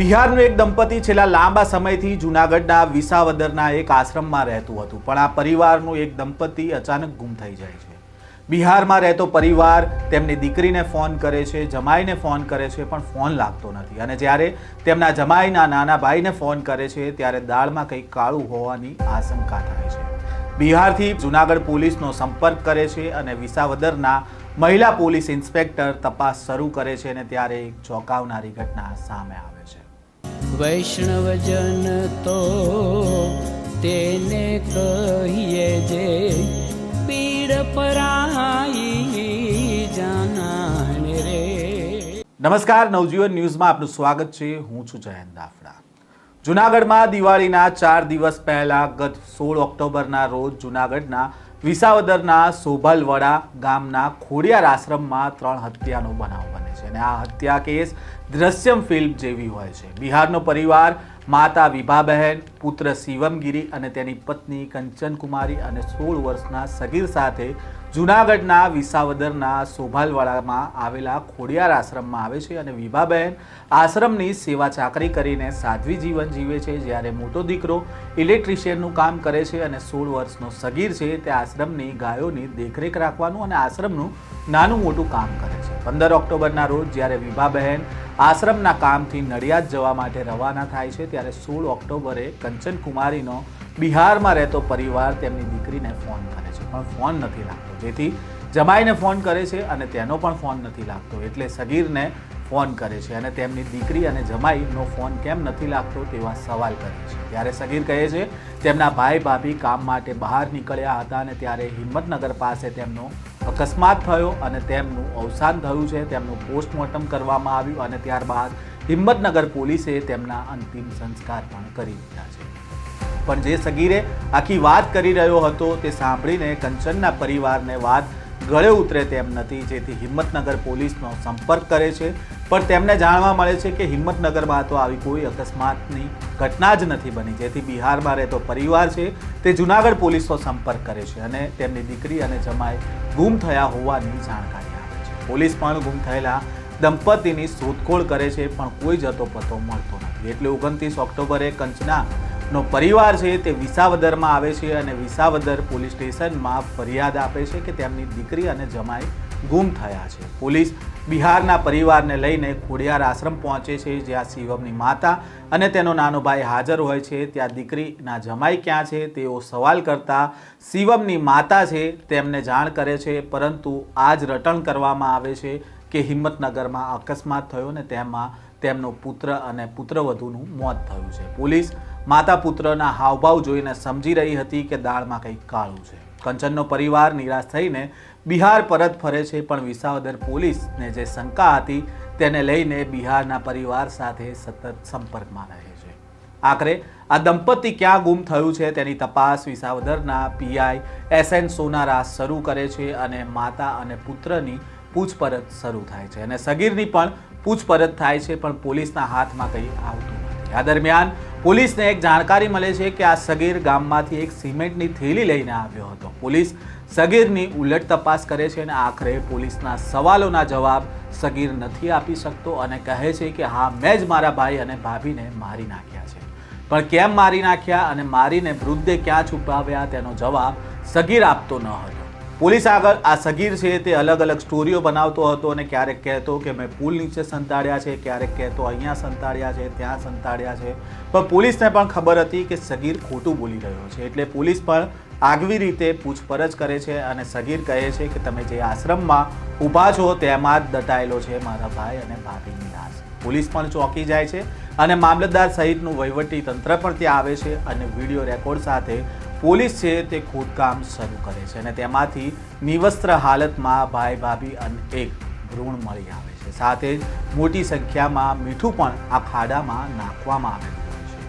બિહારનું એક દંપતી છેલ્લા લાંબા સમયથી જૂનાગઢના વિસાવદરના એક આશ્રમમાં રહેતું હતું, પણ આ પરિવારનું એક દંપતી અચાનક ગુમ થઈ જાય છે. બિહારમાં રહેતો પરિવાર તેમની દીકરીને ફોન કરે છે, જમાઈને ફોન કરે છે, પણ ફોન લાગતો નથી. અને જ્યારે તેમના જમાઈના નાના ભાઈને ફોન કરે છે, ત્યારે દાળમાં કંઈક કાળું હોવાની આશંકા થાય છે. બિહારથી જુનાગઢ પોલીસનો સંપર્ક કરે છે અને વિસાવદરના મહિલા પોલીસ ઇન્સ્પેક્ટર તપાસ શરૂ કરે છે અને ત્યારે એક ચોંકાવનારી ઘટના સામે આવે વૈષ્ણવજન તો તેને કહીએ જે પીડ પરાઈ જાનાને રે. નમસ્કાર, નવજીવન ન્યૂઝમાં આપનું સ્વાગત છે. હું છું જયંત દાફડા. જુનાગઢમાં દિવાળીના ચાર દિવસ પહેલા ગત સોળ ઓક્ટોબરના રોજ જુનાગઢના વિસાવદરના સોભલવડા ગામના ખોડિયાર આશ્રમમાં ત્રણ હત્યાનો બનાવ બને છે અને આ હત્યા કેસ દ્રશ્યમ ફિલ્મ જેવી હોય છે. બિહારનો પરિવાર માતા વિભાબહેન, પુત્ર શિવમગીરી અને તેની પત્ની કંચનકુમારી અને સોળ વર્ષના સગીર સાથે જૂનાગઢના વિસાવદરના સોભાલવાડામાં આવેલા ખોડિયાર આશ્રમમાં આવે છે અને વિભાબહેન આશ્રમની સેવા ચાકરી કરીને સાધ્વી જીવન જીવે છે. જ્યારે મોટો દીકરો ઇલેક્ટ્રિશિયનનું કામ કરે છે અને સોળ વર્ષનો સગીર છે, તે આશ્રમની ગાયોની દેખરેખ રાખવાનું અને આશ્રમનું નાનું મોટું કામ કરે છે. પંદર ઓક્ટોબરના રોજ જ્યારે વિભાબહેન આશ્રમના કામથી નડિયાદ જવા માટે રવાના થાય છે, ત્યારે સોળ ઓક્ટોબરે કંચન કુમારીનો બિહારમાં રહેતો પરિવાર તેમની દીકરીને ફોન કરે છે. પણ ફોન નથી લાગતો. જેથી જમાઈને ફોન કરે છે અને તેનો પણ ફોન નથી લાગતો. એટલે સગીરને ફોન કરે છે અને તેમની દીકરી અને જમાઈનો ફોન કેમ નથી લાગતો તેવા સવાલ કરે છે. ત્યારે સગીર કહે છે, તેમના ભાઈ ભાભી કામ માટે બહાર નીકળ્યા હતા અને ત્યારે હિંમતનગર પાસે તેમનો અકસ્માત થયો અને તેમનું અવસાન થયું છે. તેમનું પોસ્ટમોર્ટમ કરવામાં આવ્યું અને ત્યારબાદ હિંમતનગર પોલીસે તેમના અંતિમ સંસ્કાર પણ કરી દીધા છે. પણ જે સગીરે આખી વાત કરી રહ્યો હતો તે સાંભળીને કંચનના પરિવારને વાત ગળે ઉતરે તેમ નથી, જેથી હિંમતનગર પોલીસનો સંપર્ક કરે છે. પણ તેમને જાણવા મળે છે કે હિંમતનગરમાં તો આવી કોઈ અકસ્માતની ઘટના જ નથી બની, જેથી બિહારમાં રહેતો પરિવાર છે તે જુનાગઢ પોલીસનો સંપર્ક કરે છે અને તેમની દીકરી અને જમાઈ ગુમ થયા હોવાની જાણકારી આપે છે. પોલીસ પણ ગુમ થયેલા દંપતીની શોધખોળ કરે છે, પણ કોઈ જતો પતો મળતો નથી. એટલે ઓગણત્રીસ ઓક્ટોબરે કંચના નો પરિવાર છે તે વિસાવદરમાં આવે છે અને વિસાવદર પોલીસ સ્ટેશનમાં ફરિયાદ આપે છે કે તેમની દીકરી અને જમાઈ ગુમ થયા છે. પોલીસ બિહારના પરિવારને લઈને ખોડિયાર આશ્રમ પહોંચે છે, જ્યાં શિવમની માતા અને તેનો નાનો ભાઈ હાજર હોય છે. ત્યાં દીકરીના જમાઈ ક્યાં છે તેઓ સવાલ કરતા શિવમની માતા છે તેમને જાણ કરે છે, પરંતુ આ જ રટણ કરવામાં આવે છે કે હિંમતનગરમાં અકસ્માત થયો ને તેમાં તેમનો પુત્ર અને પુત્રવધુનું મોત થયું છે. પોલીસ માતા પુત્રના હાવભાવ જોઈને સમજી રહી હતી કે દાળમાં કંઈક કાળું છે. કંચનનો પરિવાર નિરાશ થઈને બિહાર પરત ફરે છે, પણ વિસાવદર પોલીસને જે શંકા હતી તેને લઈને બિહારના પરિવાર સાથે સતત સંપર્કમાં રહે છે. આખરે આ દંપતી ક્યાં ગુમ થયું છે તેની તપાસ વિસાવદરના પીઆઈ એસ એન સોનારા શરૂ કરે છે અને માતા અને પુત્રની પૂછપરછ શરૂ થાય છે. અને સગીરની પણ પૂછપરછ થાય છે, પણ પોલીસના હાથમાં કંઈ આવતું નથી. આ દરમિયાન પોલીસને એક જાણકારી મળે છે કે આ સગીર ગામમાંથી એક સિમેન્ટની થેલી લઈને આવ્યો હતો. પોલીસ સગીરની ઉલટ તપાસ કરે છે અને આખરે પોલીસના સવાલોના જવાબ સગીર નથી આપી શકતો અને કહે છે કે, હા, મેં જ મારા ભાઈ અને ભાભીને મારી નાખ્યા છે. પણ કેમ મારી નાખ્યા અને મારીને વૃદ્ધે ક્યાં છુપાવ્યા તેનો જવાબ સગીર આપતો ન હતો. પોલીસ આગળ આ સગીર છે તે અલગ અલગ સ્ટોરીઓ બનાવતો હતો અને ક્યારેક કહેતો કે મેં પુલ નીચે સંતાડ્યા છે, ક્યારેક કહેતો અહીંયા સંતાડ્યા છે, ત્યાં સંતાડ્યા છે. પણ પોલીસને પણ ખબર હતી કે સગીર ખોટું બોલી રહ્યો છે. એટલે પોલીસ પણ આગવી રીતે પૂછપરછ કરે છે અને સગીર કહે છે કે તમે જે આશ્રમમાં ઊભા છો તેમાં જ દટાયેલો છે મારા ભાઈ અને ભાભીની લાશ. પોલીસ પણ ચોંકી જાય છે અને મામલતદાર સહિતનું વહીવટી તંત્ર પણ ત્યાં આવે છે અને વીડિયો રેકોર્ડ સાથે પોલીસ છે તે ખોદકામ શરૂ કરે છે અને તેમાંથી નિવસ્ત્ર હાલતમાં ભાઈ ભાભી અને એક ભ્રૂણ મળી આવે છે. સાથે જ મોટી સંખ્યામાં મીઠું પણ આ ખાડામાં નાખવામાં આવેલું છે.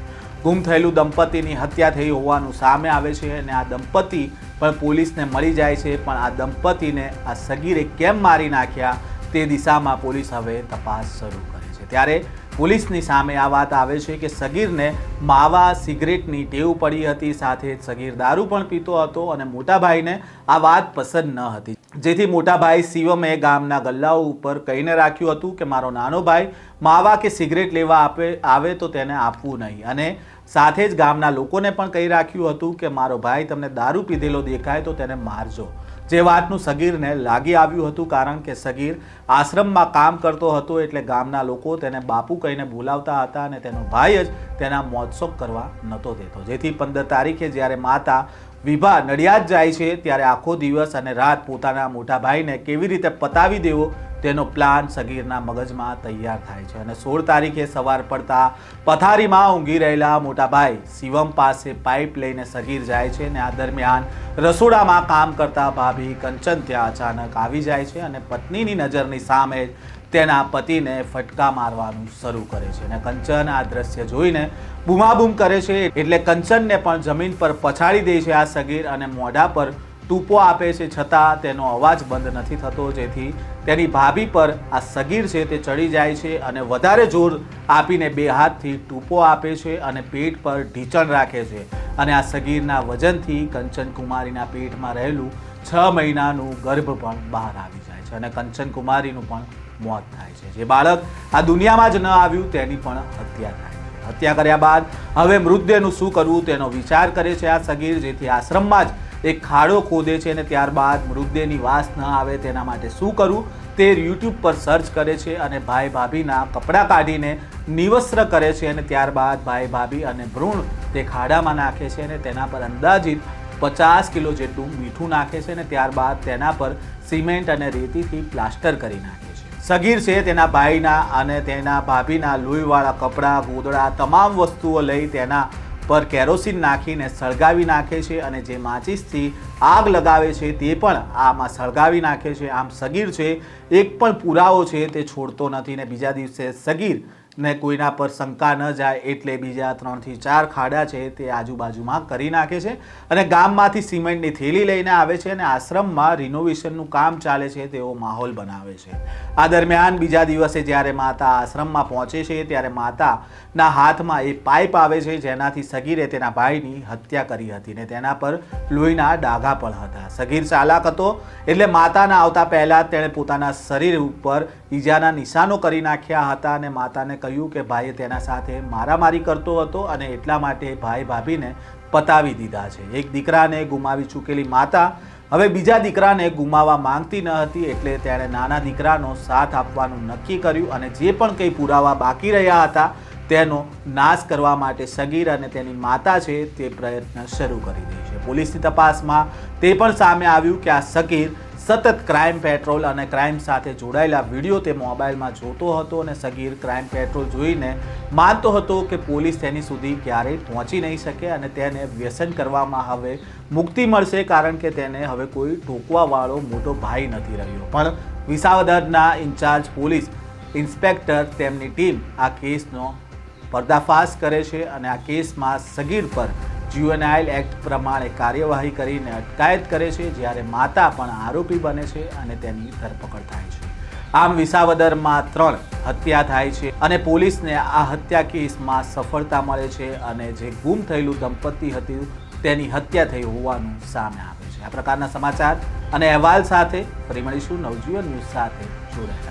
ગુમ થયેલું દંપતીની હત્યા થઈ હોવાનું સામે આવે છે અને આ દંપતી પણ પોલીસને મળી જાય છે, પણ આ દંપતીને આ સગીરે કેમ મારી નાખ્યા તે દિશામાં પોલીસ હવે તપાસ શરૂ કરે છે. ત્યારે પોલીસની સામે આ વાત આવે છે કે સગીરને માવા સિગરેટની ટેવ પડી હતી, સાથે સગીર દારૂ પણ પીતો હતો અને મોટાભાઈને આ વાત પસંદ ન હતી. જેથી મોટાભાઈ શિવમે ગામના ગલ્લાઓ ઉપર કહીને રાખ્યું હતું કે, મારો નાનો ભાઈ માવા કે સિગરેટ લેવા આપે, આવે તો તેને આપવું નહીં. અને સાથે જ ગામના લોકોને પણ કહી રાખ્યું હતું કે, મારો ભાઈ તમને દારૂ પીધેલો દેખાય તો તેને મારજો. જે વાતનું સગીરને લાગી આવ્યું હતું, કારણ કે સગીર આશ્રમમાં કામ કરતો હતો એટલે ગામના લોકો તેને બાપુ કહીને બોલાવતા હતા અને તેનો ભાઈ જ તેના મોજશોખ કરવા નહોતો દેતો. જેથી પંદર તારીખે જ્યારે માતા વિભા નડિયાદ જાય છે, ત્યારે આખો દિવસ અને રાત પોતાના મોટા ભાઈને કેવી રીતે પતાવી દેવો તેનો પ્લાન સગીરના મગજમાં તૈયાર થાય છે અને સોળ તારીખે સવાર પડતા પથારીમાં ઊંઘી રહેલા મોટાભાઈ શિવમ પાસે પાઇપ લઈને સગીર જાય છે અને આ દરમિયાન રસોડામાં કામ કરતા ભાભી કંચન ત્યાં અચાનક આવી જાય છે અને પત્નીની નજરની સામે તેના પતિને ફટકા મારવાનું શરૂ કરે છે અને કંચન આ દ્રશ્ય જોઈને બૂમાબૂમ કરે છે એટલે કંચનને પણ જમીન પર પછાડી દે છે આ સગીર અને મોઢા પર ટૂંપો આપે છે છતાં તેનો અવાજ બંધ નથી થતો, જેથી તેની ભાભી પર આ સગીર છે તે ચડી જાય છે અને વધારે જોર આપીને બે હાથથી ટૂંપો આપે છે અને પેટ પર ઢીચણ રાખે છે. અને આ સગીરના વજનથી કંચનકુમારીના પેટમાં રહેલું છ મહિનાનું ગર્ભ પણ બહાર આવી જાય છે અને કંચનકુમારીનું પણ મોત થાય છે. જે બાળક આ દુનિયામાં જ ન આવ્યું તેની પણ હત્યા થાય છે. હત્યા કર્યા બાદ હવે મૃતદેહનું શું કરવું તેનો વિચાર કરે છે આ સગીર, જેથી આશ્રમમાં જ એક ખાડો ખોદે છે અને ત્યારબાદ મૃતદેહની વાસ ન આવે તેના માટે શું કરવું તે યુટ્યુબ પર સર્ચ કરે છે અને ભાઈ ભાભીના કપડાં કાઢીને નિવસ્ત્ર કરે છે અને ત્યારબાદ ભાઈ ભાભી અને ભ્રૂણ તે ખાડામાં નાખે છે અને તેના પર અંદાજિત પચાસ કિલો જેટલું મીઠું નાખે છે અને ત્યારબાદ તેના પર સિમેન્ટ અને રેતીથી પ્લાસ્ટર કરી નાખે છે. સગીર છે તેના ભાઈના અને તેના ભાભીના લોહીવાળા કપડાં, ગોદડા, તમામ વસ્તુઓ લઈ તેના પર કેરોસીન નાખીને સળગાવી નાખે છે અને જે માચીસથી આગ લગાવે છે તે પણ આમાં સળગાવી નાખે છે. આમ સગીર છે, એક પણ પુરાવો છે, તે છોડતો નથી ને બીજા દિવસે સગીર ને કોઈના પર શંકા ન જાય એટલે બીજા ત્રણથી ચાર ખાડા છે તે આજુબાજુમાં કરી નાખે છે અને ગામમાંથી સિમેન્ટની થેલી લઈને આવે છે અને આશ્રમમાં રિનોવેશનનું કામ ચાલે છે તેવો માહોલ બનાવે છે. આ દરમિયાન બીજા દિવસે જ્યારે માતા આશ્રમમાં પહોંચે છે ત્યારે માતાના હાથમાં એ પાઇપ આવે છે જેનાથી સગીરે તેના ભાઈની હત્યા કરી હતી ને તેના પર લોહીના ડાઘા પણ હતા. સગીર ચાલાક હતો એટલે માતાના આવતા પહેલાં તેણે પોતાના શરીર ઉપર ઈજાના નિશાનો કરી નાખ્યા હતા અને માતાને કહ્યું કે ભાઈએ તેના સાથે મારામારી કરતો હતો અને એટલા માટે ભાઈ ભાભીને પતાવી દીધા છે. એક દીકરાને ગુમાવી ચૂકેલી માતા હવે બીજા દીકરાને ગુમાવવા માંગતી ન હતી એટલે તેણે નાના દીકરાનો સાથ આપવાનું નક્કી કર્યું અને જે પણ કંઈ પુરાવા બાકી રહ્યા હતા તેનો નાશ કરવા માટે સગીર અને તેની માતા છે તે પ્રયત્ન શરૂ કરી દે છે. પોલીસની તપાસમાં તે પણ સામે આવ્યું કે આ સગીર સતત ક્રાઇમ પેટ્રોલ અને ક્રાઇમ સાથે જોડાયેલા વીડિયો તે મોબાઈલમાં જોતો હતો અને સગીર ક્રાઇમ પેટ્રોલ જોઈને માનતો હતો કે પોલીસ તેની સુધી ક્યારેય પહોંચી નહીં શકે અને તેને વ્યસન કરવામાં હવે મુક્તિ મળશે કારણ કે તેને હવે કોઈ ટોકવાવાળો મોટો ભાઈ નથી રહ્યો. પણ વિસાવદરના ઇન્ચાર્જ પોલીસ ઇન્સ્પેક્ટર તેમની ટીમ આ કેસનો પર્દાફાશ કરે છે અને આ કેસમાં સગીર પર જ્યુએનઆઇલ એક્ટ પ્રમાણે કાર્યવાહી કરીને અટકાયત કરે છે, જ્યારે માતા પણ આરોપી બને છે અને તેની ધરપકડ થાય છે. આમ વિસાવદરમાં ત્રણ હત્યા થાય છે અને પોલીસને આ હત્યા કેસમાં સફળતા મળે છે અને જે ગુમ થયેલું દંપતી હતું, તેની હત્યા થઈ હોવાનું સામે આવે છે. આ પ્રકારના સમાચાર અને અહેવાલ સાથે ફરી મળીશું. નવજીવન ન્યૂઝ સાથે જોડાયેલા